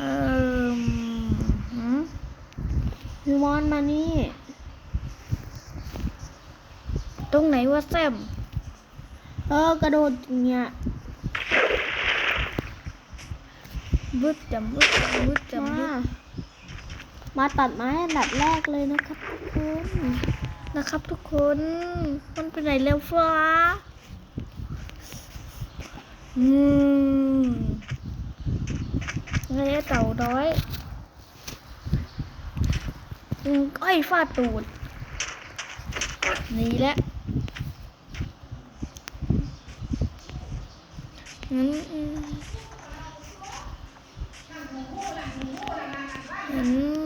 เออหืมวิมอนมานี่ ตรงไหนวะแซม เออกระโดดอย่างเงี้ยบึดจำบึดจำบึดจำบึมาดมาตัดไม้อันดับแรกเลยนะครับทุกคน นะครับทุกคน มันไปไหนแล้วฟ้า อืม ไงไอ้เต่าน้อยอืมอ้อยฟาดตูดนี่แหละงั้นอืม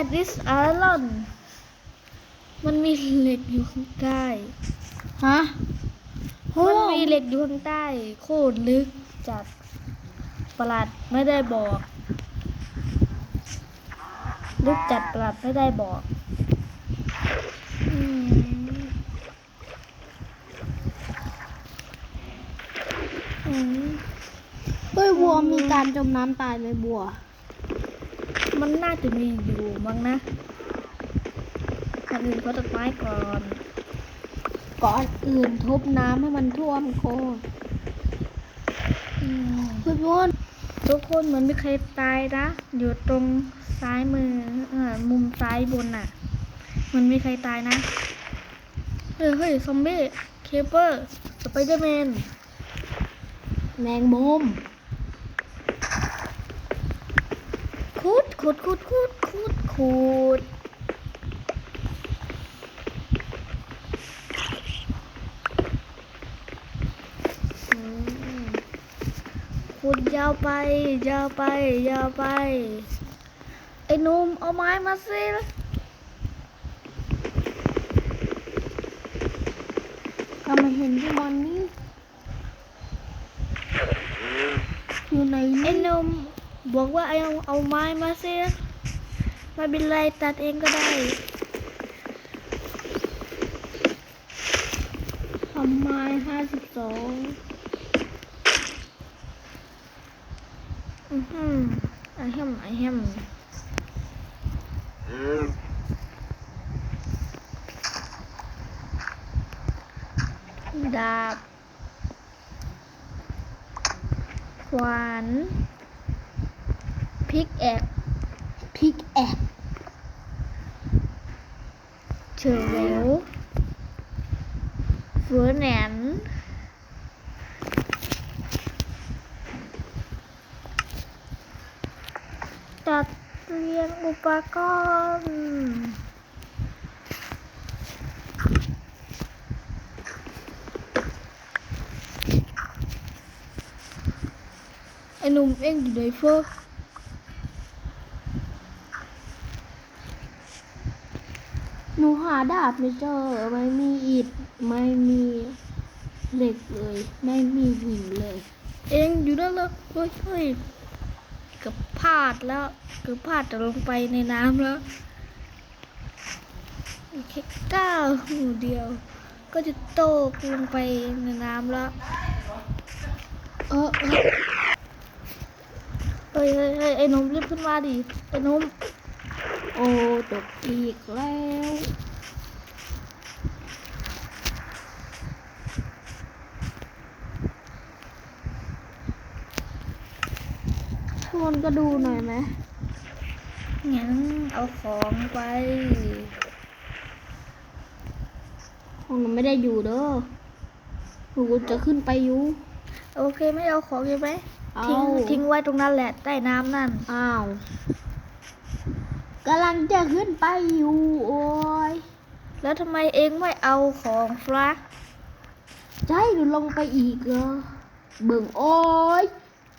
that is iron มันมีเหล็กอยู่ข้างใต้ฮะโหมันมีเหล็กอยู่ข้างใต้ โคตรลึกจัดประหลัดไม่ได้บอกลึกจัดประหลัดไม่ได้บอกอืมอืมเฮ้ยวัวมีการจมน้ำตายไหมบัว มันน่าจะมีอยู่มั้งนะก่อนอื่นเขาตัดไม้ก่อน ก่อนอื่นทุบน้ำให้มันท่วมโคตรอืมวิมอนทุกคนเหมือนไมีใครตายนะ อยู่ตรงซ้ายมือเออมุมซ้ายบนน่ะ มันไมีใครตายนะ เฮ้ยเฮ้ยซอมบี้ เคเปอร์ สไปเดอร์แมน แมงมุม คูดคูดคูดคูดคูดคูดยาวไป ยาวไป ยาวไป ไอ้นุ่มเอาไม้มาสิก็มาเห็นวิมอนนี่อยู่ใน ไอ้ นี่ หนุ่ม บอกว่าเอาเอาไม้มาสิไม่เป็นไรตัดเองก็ได้ทำไม้ห้าสิบสองอือหือไอแฮมไอแฮมดาบขวาน พิกแอกพิกแอกเฉลวเฟือแหนนจัดเรียงอุปกรณ์ไอ้หนุ่มเอ็งอยู่ไหนเฟอ หนูหาดาบไม่เจอไม่มีอิฐไม่มีเหล็กเลย ไม่มีหินเลย เองอยู่นั่นแล้วเฮ้ยเฮ้ยกือบพลาดแล้วเกือบพลาดจะลงไปในน้ำแล้วอีกแค่ก้าวหูเดียว ก็จะโตกลงไปในน้ำแล้วเออเออเฮ้ยเฮ้ยไอ้นุ่มรีบขึ้นมาดิไอ้นุ่มโอ้ตกอีกแล้ว วนก็ดูหน่อยไหมงั้นเอาของไป ของหนูไม่ได้อยู่เด้อหนูจะขึ้นไปอยู่โอเคไม่เอาของใช่ไหมเอาทิ้งทิ้งไว้ตรงนั้นแหละใต้น้ำนั่น อ้าวกำลังจะขึ้นไปอยู่โอ้ยแล้วทำไมเองไม่เอาของฟละจะให้หนูลงไปอีกเหรอเบิ่งโอ้ย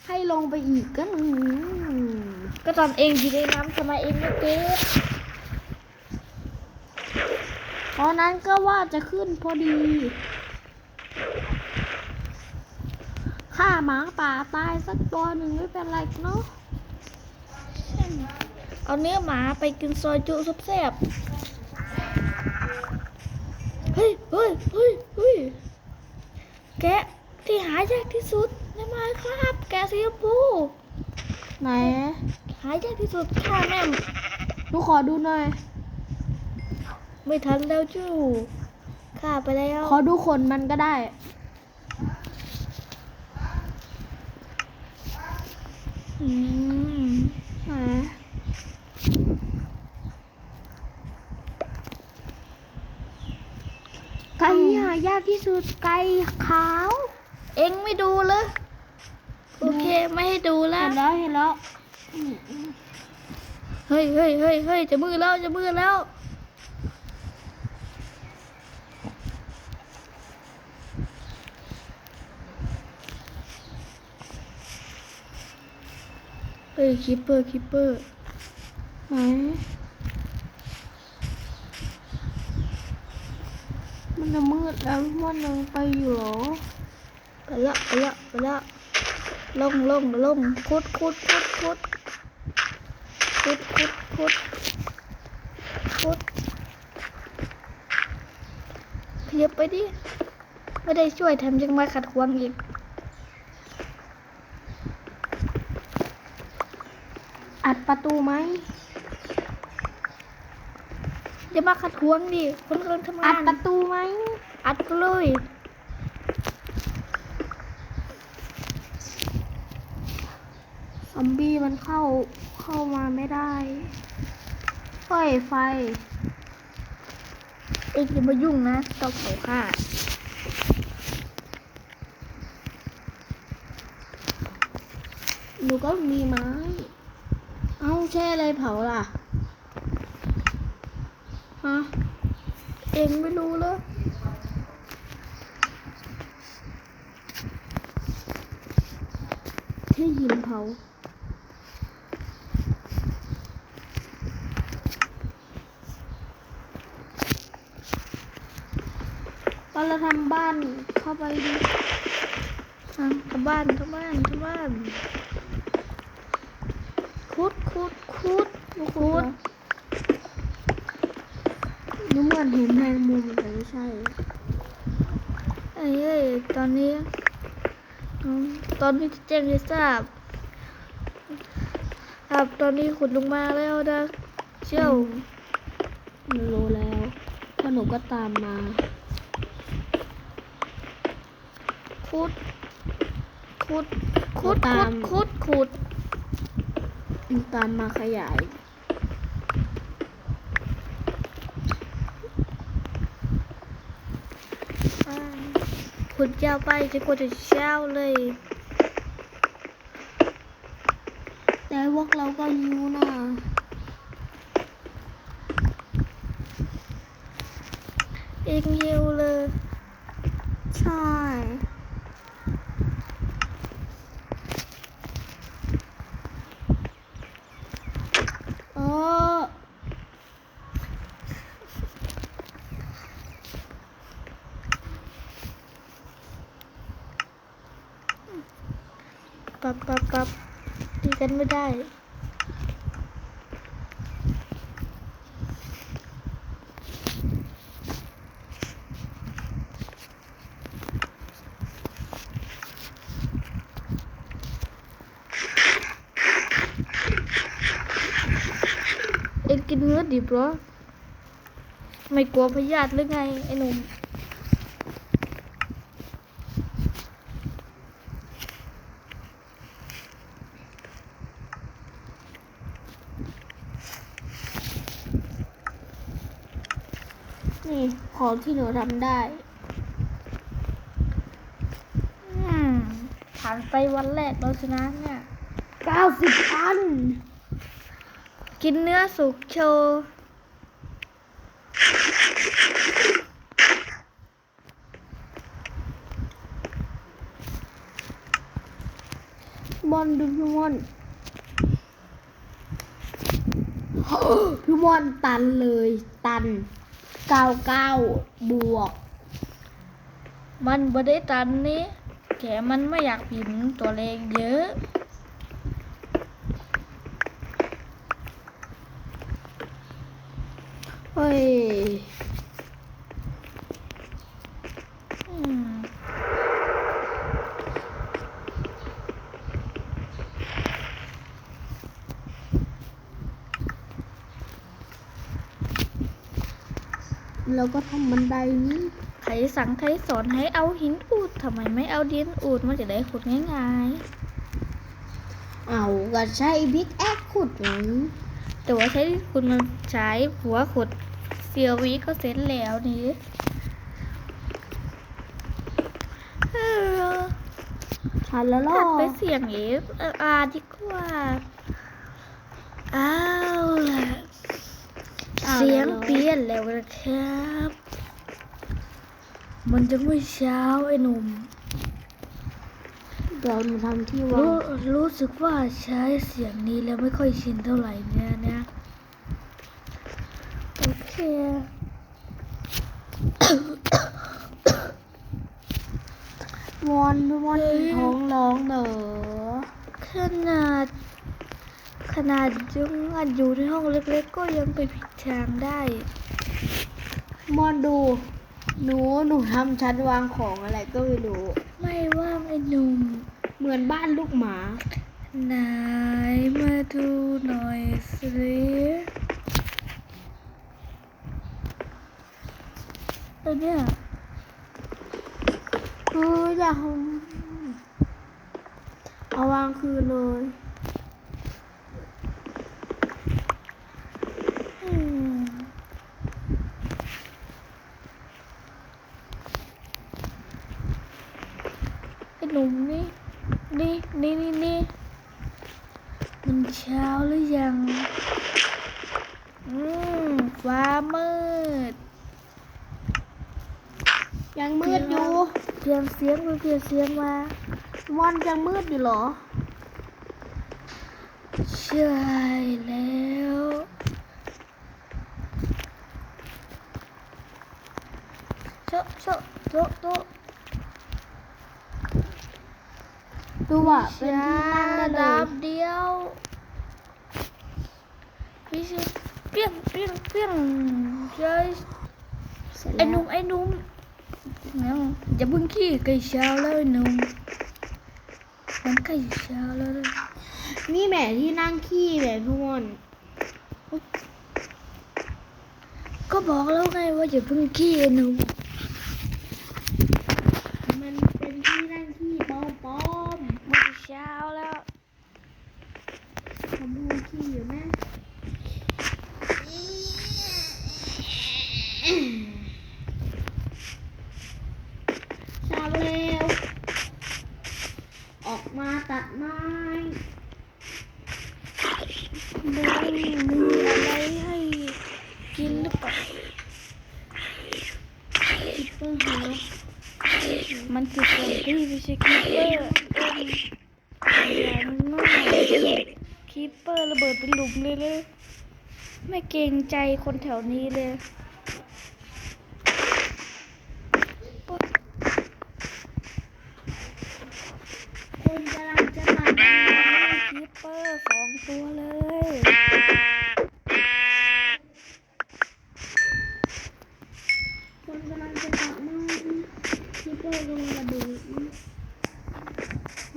ให้ลงไปอีกก็อืมก็ตอนเองอยู่ในน้ำทำไมเองไม่เก็บตอนนั้นก็ว่าจะขึ้นพอดีฆ่าหมาป่าตายสักตัวหนึ่งไม่เป็นไรเนาะเอาเนื้อหมาไปกินซอยจุซุปแซ่บเฮ้ยเฮ้ยเฮ้ยเฮ้ยแกะที่หายากที่สุด ในมาครับ แกะสีชมพูไหนหายากที่สุดค่ะแม่มหนูขอดูหน่อย ไม่ทันแล้วจู้ฆ่าไปแล้ว ขอดูขนมันก็ได้ อืมไหนไก่หายากที่สุดไก่ขาว เอ็งไม่ดูเลย โอเคไม่ให้ดูแล้เห็วนแล้วเห็นแล้วเฮ้ยเฮ้ยเฮ้ยเฮ้ยจะมือแล้วจะมือแล้ว เฮ้ยคิปเปอร์คิปเปอร์ไหนมันจะมืดแล้วมันยังไปอยู่เหรอไปละไปละไปละ ลงลงลงคุดคุดคุดคุดคุดคุดคุดคุดขยับไปดิ ไม่ได้ช่วยแถมยังมาขัดขวางอีกอัดประตูไหมอย่ามาขัดขวางดิคนกำลังทำอัดประตูไหม อัดก็เลย ซอมบี้มัน เข้าเข้ามาไม่ได้เฮ้ยไฟ เอ็งอย่ามายุ่งนะต้องเผาฆ่าหนูก็มีไม้ เอ้าแช่อะไรเผาล่ะ ฮะ เอ็งไม่รู้เลยที่หินเผา ตอนเราทำบ้านเข้าไปดิอะกลับบ้านกลับบ้านกลับบ้านคุดคุดคุดคุดนูเหมือนเห็นแมงมุมแต่ไม่ใช่เอ้ยเอ้ยตอนนี้ ตอนนี้แจ้งให้ทราบครับตอนนี้ขุดลงมาแล้วนะเชี่ยวหนูรู้แล้วถ้าหนูก็ตามมา คุดคุดคุดคุดคุดขุดหนูตามมาขยายอ่าขุดยาวไปจะกว่าจะเช้าเลย แต่พวกเราก็หิวนะเองหิวเลย ใช่เออ ปับปับปับตีกันไม่ได้เอ็งกินเนื้อดิบเหรอ ไม่กลัวพยาธิหรือไง ไอ้หนุ่ม นี่ ของที่หนูทำได้อืมผ่านไปวันแรกเราชนะเนี่ย90อัน กินเนื้อสุกโชว์บอลดูพี่มอนพี่มอนตันเลยตัน เก้าเก้าบวก มันบ่ได้ตันนี่แกมันไม่อยากพิมพ์ตัวเลขเยอะ เฮ้ย เราก็ทำบันไดนี้ ใครสั่งใครสอนให้เอาหินอูดทำไมไม่เอาดินอูดมันจะได้ขุดง่ายเอาก็ใช้บิ๊กแอคขุดไงๆแต่ว่าใช้ขุดมันใช้หัวขุดเซียววิก็เสร็จแล้วนี่เออทันแล้วล่ะตัดไปเสียงเอฟอาร์ดีกว่าเอาล่ะอา เสียงแล้วเปลี่ยนแล้วนะครับ มันจะไม่เช้าไอ้หนุ่มเรามาทำที่วารู้งรู้สึกว่าใช้เสียงนี้แล้วไม่ค่อยชินเท่าไหร่เนี่ยนะ โอเควอนวอนท้องร้องเด้อขนาด ขนาดยุงอัดอยู่ในห้องเล็กๆ ก็ยังไปผิดทางได้มอนดู หนูหนูทำชั้นวางของอะไรก็ไม่รู้ ไม่ว่างไอ้หนุ่มเหมือนบ้านลูกหมาไหนมาดูหน่อยสิตัวเนี้ยคืออยากเอาวางคืนเลย อืมไอ้ หนุ่มนี่นี่นี่นี่นี่มันเช้าหรือยัง อืมฟ้ามืด ยังมืดอยู่เปลี่ยนเสียงมาเปลี่ยนเสียงมามอนยังมืดอยู่เหรอ ใช่แล้ว โชะโชะโชะโชะ ดูว่าเป็นที่นั่งได้เลดัยบเดียวพี่ชิเปี้ยงเปี้ยงเปี้ยงใช่เสร็จไอ้แล้วนุ่มไอ้หนุ่มเนี่ยอย่าเพิ่งขี้ใกล้เช้าแล้วไอ้หนุ่มมันใกล้เช้าแล้วนะนี่แหม่ที่นั่งขี้แหม่ทุกคนก็บอกแล้วไงว่าอย่าเพิ่งขี้ไอ้หนุ่ม มันเป็นที่นั่งขี้ปลอมปลอม มัน เช้าแล้วผมดูขี้อยู่นะชาเร็วออกมาตัดไม้มึงมีอะไรให้กินหรือเปล่าคิปเปอร์ฮาร์มันคือซอมบี้ไม่ใช่คีปเปอร์อย่ามันมาก คีปเปอร์ระเบิดเป็นหลุมเลยเลย ไม่เกรงใจคนแถวนี้เลยปุ๊บ คุณกำลังจะตัดไม้ คีปเปอร์สองตัวเลย คุณกำลังจะตัดไม้คิปเปอร์ลงระเบิด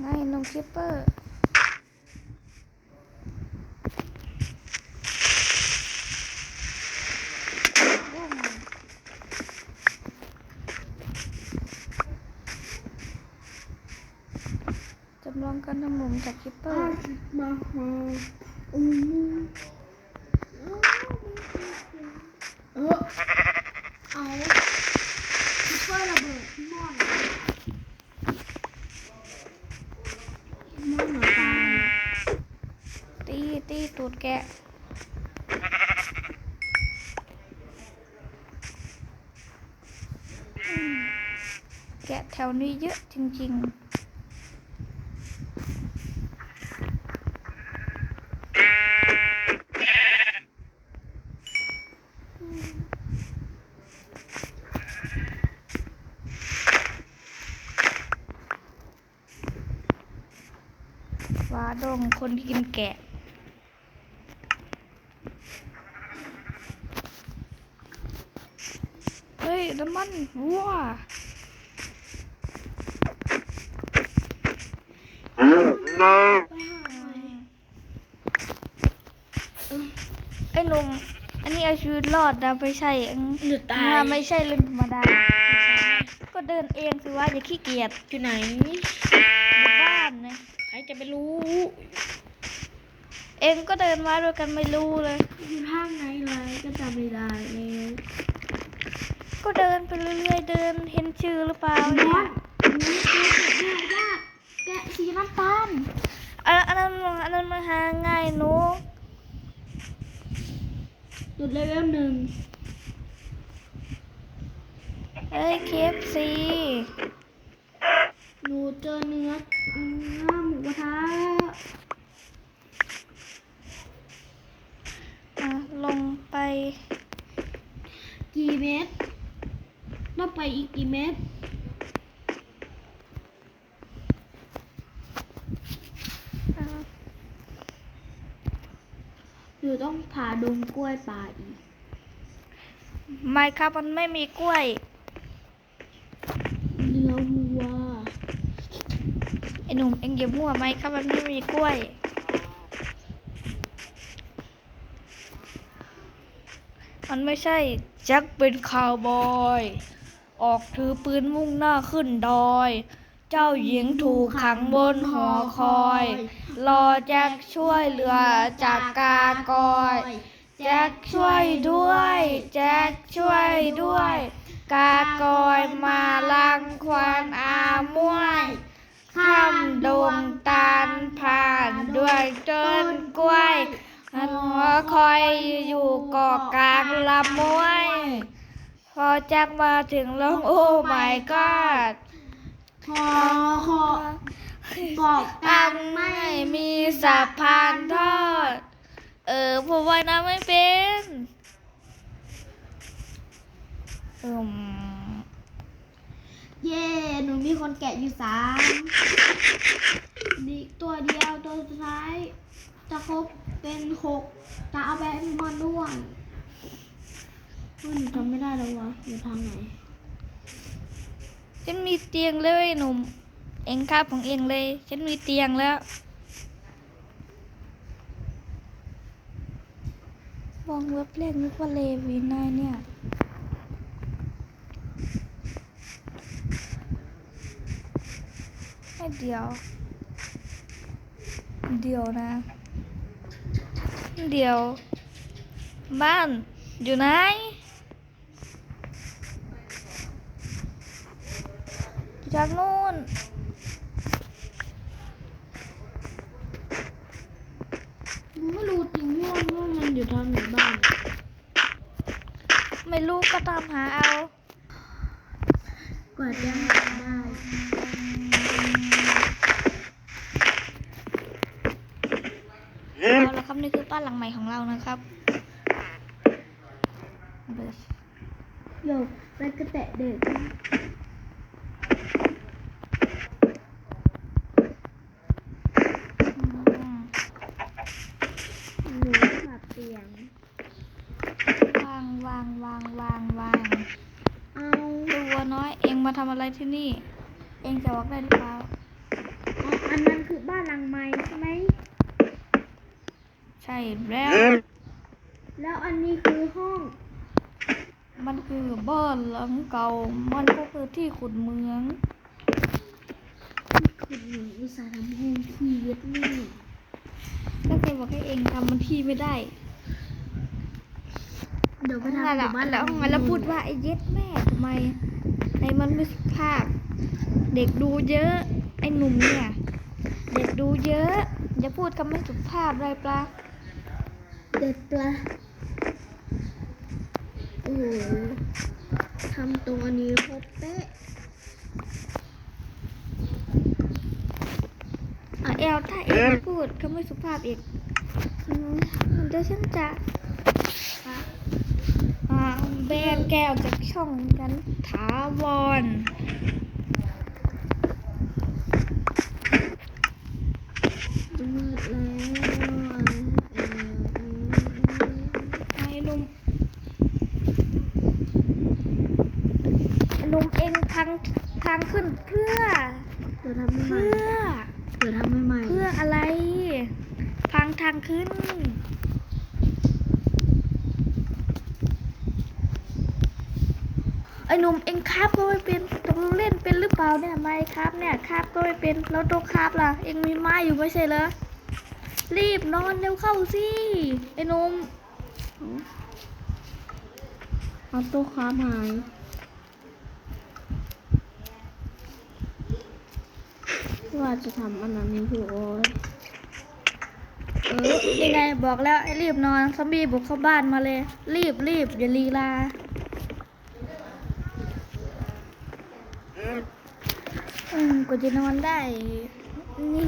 ไงน้องคีปเปอร์บุ้มจำลองการทำหลุมจากคิปเปอร์มาฮาอืมเออเอาคิปเปอร์ระเบิดที่ม่อนม่อนหมาตายตีตีตูดแกะแกะแถวนี้เยอะจริงๆ ฟ้าดงคนที่กินแกะ เฮ้ยน้ำมันวัวไอ้หนุ่มอันนี้เอาชีวิตรอดนะไม่ใช่อันหยุดตายถ้าไม่ใช่เรื่องธรรมดา ก็เดินเองสิว่าอย่าขี้เกียจอยู่ไหน จะไปรู้ เองก็เดินมาด้วยกันไม่รู้เลยอยู่ทางไหนเลยก็จำไม่ได้แล้วก็เดินไปเรื่อยๆเดินเห็นชื่อหรือเปล่าบเนี่อยลนี่แกะยากยากแกะสีน้ำตาลอันอันนั้นอันนั้นมันหาง่ายหนูจุดเลเวลหนึ่งเอ้ยเคฟซีหนูเจอเนื้อเนื้อ หมูกระทะอะลงไป กี่เม็ดต้องไปอีกกี่เม็ดอะหรือต้องผ่าดงกล้วยป่าอีก ไม่ครับมันไม่มีกล้วยเนื้อวัวไอ้ หนุ่มเอ็งอย่ามั่วไหมครับมันไม่มีกล้วย มันไม่ใช่แจ็คเป็นคาวบอย ออกถือปืนมุ่งหน้าขึ้นดอย เจ้าหญิงถูกขังบนหอคอย รอแจ็คช่วยเหลือจากกากอย แจ็คช่วยด้วย แจ็คช่วยด้วย กากอยมาลังควานอาม่วย ข้ามดงตาลผ่านด้วยต้นกล้วยหัวคอยอยู่เกาะกลางลำมวย พอจ็คมาถึงล้วโอ้ my god คอคอบอกกัอันไม่มีสะพานทอด เออผมว่ายน้ำไม่เป็นอืม คนแกะอยู่สามดีตัวเดียวตัวสุดท้ายจะครบเป็นหกจะเอาไปให้มันด้วยหนูทำไม่ได้แล้ววะอยู่ทางไหนฉันมีเตียงเลยไอ้หนุ่มเองครับของเองเลย ฉันมีเตียงแล้วมองเว็บแรกนึกว่าเลวีนายเนี่ย ให้ เดียว เดียวนะ เดียว บ้านอยู่ไหนจากนู่นหนูไม่รู้จริงว่าว่ามันอยู่ทางไหนบ้าง ไม่รู้ก็ตามหาเอากว่า บนี่คือบ้านหลังใหม่ของเรานะครับเบสโยกไปกระแตะเด็กอืมหนูขับเตียงวางวางวางวางวางเอาตัวน้อยเองมาทำอะไรที่นี่ เองจะบอกได้หรือเปล่าเอาอันนั้นคือบ้านหลังใหม่ใช่ไหม ใช่แล้ว แล้วอันนี้คือห้อง มันคือบ้านหลังเก่า มันก็คือที่ขุดเหมืองคุณหนูอุตส่าห์ทำห้องที่เย็ดนี่ก็เคยบอกให้เองทำมันที่ไม่ได้ เดี๋ยวไปทำแล้วอยู่บ้านหแล้ลัวงไงแล้วพูดว่าไอ้เย็ดแม่ทำไมไอ้มันไม่สุภาพ เด็กดูเยอะ ไอ้หนุ่มเนี่ย เด็กดูเยอะ อย่าพูดคำไม่สุภาพเลยปลา เด็ดปลาโอ้ทำตรงอันนี้โคตรเป๊ะอะเอลถ้าเองพูดคำไม่สุภาพอีกมเดี๋ยวฉันจะอะอ่าแบนแก้วจากช่องกันถาวร เพื่อเดี๋ยวทำให้ใหม่เพื่อเดี๋ยวทำให้ใหม่เพื่ออะไรพังทางขึ้น ไอ้หนุ่มเอ็งคาบก็ไม่เป็นตกลงเล่นเป็นหรือเปล่าเนี่ยไม่ครับเนี่ยคาบก็ไม่เป็นแล้วตัวคาบล่ะ เอ็งมีไม้อยู่ไม่ใช่เหรอ รีบนอนเร็วเข้าสิ ไอ้หนุ่มเอาโต๊ะค้าหาย ว่าจะทำอันนั้นนี่คือโอ้ยเออยังไงบอกแล้วให้รีบนอนซอมบี้บุกเข้าบ้านมาเลย รีบรีบอย่าลีลาอืมกว่าจะนอนได้นี่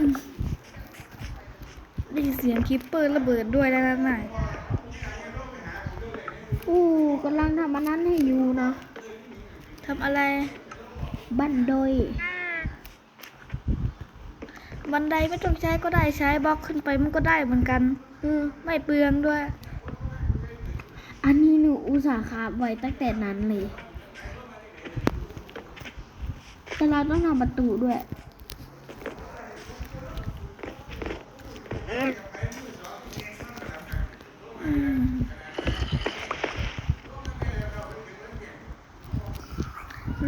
ได้เสียงคิปเปอร์ระเบิดด้วยแล้วนะน่ะอู้กำลังทำอันนั้นให้อยู่นะทำอะไร บั้นโดย บันไดไม่ต้องใช้ก็ได้ใช้บล็อกขึ้นไปมันก็ได้เหมือนกันเออไม่เปลืองด้วย อันนี้หนูอุตส่าห์คาบไว้ตั้งแต่นั้นเลย แต่เราต้องทำประตูด้วยอืม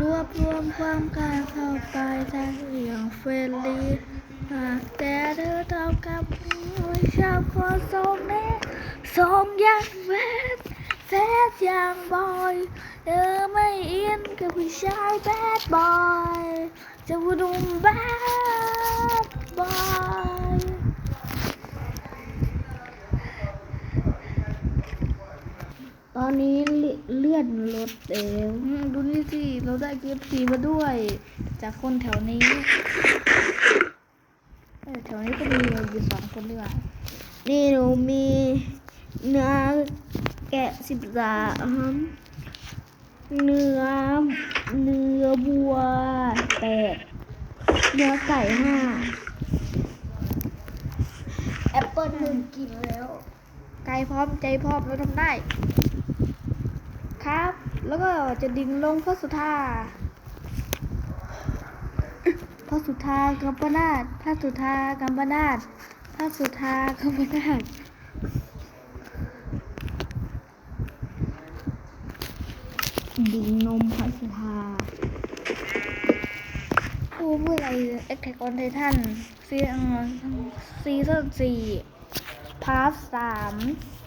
รวบรวมความกล้าเข้าไปทางอย่างเฟรนลี่ หากแต่เธอเท่ากับไม่ชอบคนทรงนี้ทรงย่างแฟนแฟนอย่างบอยเธอไม่อินกับผู้ชายแบดบอยจะพูดดุมแบดบอยตอนนี้เลื่อนรถเร็วอืมดูนี่สิ เราได้เกฟซีมาด้วย จากคนแถวนี้ แถวนี้ก็มีอยู่สองคนดีกว่านี่หนูมีเนื้อแกะสิบสามเนื้อเนื้อบัวแปดเนื้อไก่ห้าแอปเปิลหนึ่งกินแล้วกายพร้อมใจพร้อมเราทำได้ ครับ แล้วก็จะดิ่งลงพระสุธา พระสุธากัมปนาตพระสุธากัมปนาตพระสุธากัมปนาตดิงนมพัสธาผู้เมื่อไรเอ็กแทคออนไททันซีซีซั่นสี่พาร์ทสาม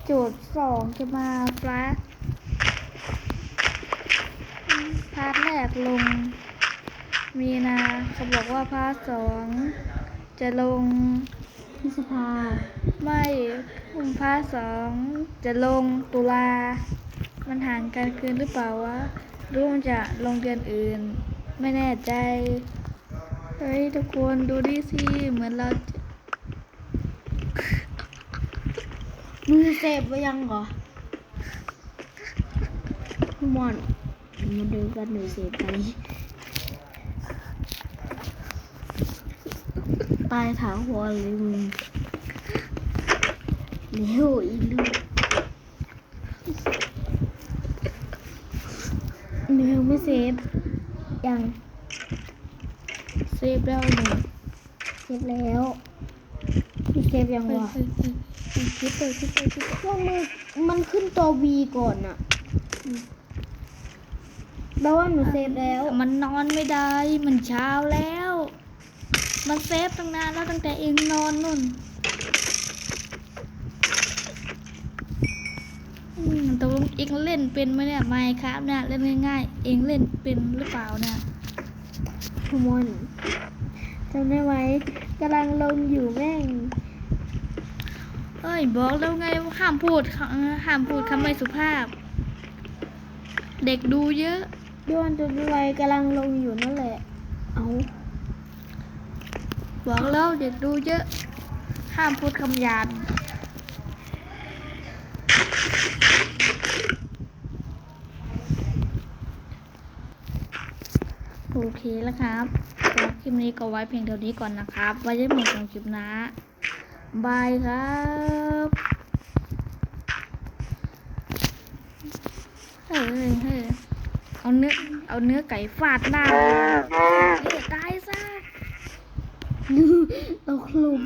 โจทย์สองจะมาฟลาพาร์ทแรกลง มีนาเขาบอกว่าพาร์ทสองจะลงพฤษภาไม่พาร์ทสองจะลงตุลา มันห่างกันเกินหรือเปล่าวะรู้มันจะลงเดือนอื่น ไม่แน่ใจ เฮ้ยทุกคนดูดิสิ เหมือนเรา มือเซฟไว้ยังเหรอมอนมาดูกันหนูเซฟไป ตายถาวรเลยมึงเร็วอีลูกเร็วไม่เซฟยังเซฟแล้วหนึ่งเซฟแล้วพี่เซฟยังเฮ้ยวะเฮ้ยเฮ้ยเฮ้ยคิดเลยคิดเลยคิดเลยว่ามือมันขึ้นตัว V ก่อนอะแปลว่าหนูเซฟแล้ว มันนอนไม่ได้ มันเช้าแล้ว มันเซฟตั้งนานแล้วตั้งแต่เองนอนนุ่นอืมตกลงเองเล่นเป็นไหมเนี่ยไม่ครับเนี่ยเล่นง่ายๆ เองเล่นเป็นหรือเปล่าเนี่ยทุมอนจำได้ไหมกำลังลงอยู่แม่ง เอ้ยบอกแล้วไงว่าห้ามพูดคำห้ามพูดคำไม่สุภาพ เด็กดูเยอะย้อนจนไวกำลังลงอยู่นั่นแหละ เอา บอกแล้วเด็กดูเยอะ ห้ามพูดคำหยาบโอเคแล้วครับคลิปนี้ก็ไว้เพียงเท่านี้ก่อนนะครับ ไว้จะหมดของคลิปนะ บายครับเฮ้ยเฮ้ยเอาเนื้อ เอาเนื้อไก่ฟาดหน้าเลยเฮ้ยตาย ตกหลุม